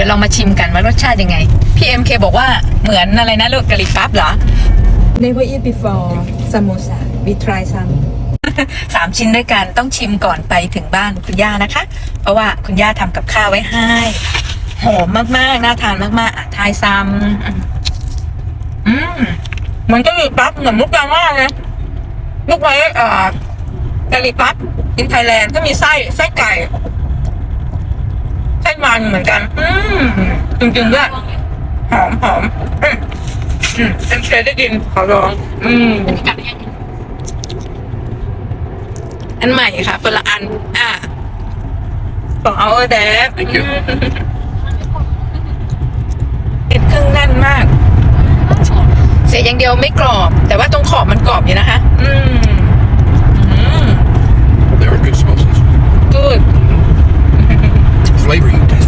ดี๋ยวเรามาชิมกันว่ารสชาติยังไง พี่เอ็มเคบอกว่าเหมือนอะไรนะลูกกะหรี่ปั๊บเหรอ Never eat before samosa. We try some. สามชิ้นด้วยกันต้องชิมก่อนไปถึงบ้านคุณย่านะคะ เพราะว่าคุณย่าทำกับข้าวไว้ให้หอมมากๆน่าทานมากๆอะทายซ้ำอืมเหมันก็มีปั๊บเหมือนมุกดาว่าเลยมุกไว้เอ่อกะหรี่ปั๊บอินไทยแลนด์ก็มีไส้ไส้ไก่ไส้ มันเหมือนกัน อืมจริงๆด้วยหอมหอมอืมอืมเป็นเคยได้กินขอลองอืมอันใหม่ค่ะคนละอัน อะของเอาแดฟเอ็ดเครื่องแน่นมาก เสียอย่างเดียวไม่กรอบ แต่ว่าตรงขอบมันกรอบอยู่นะคะ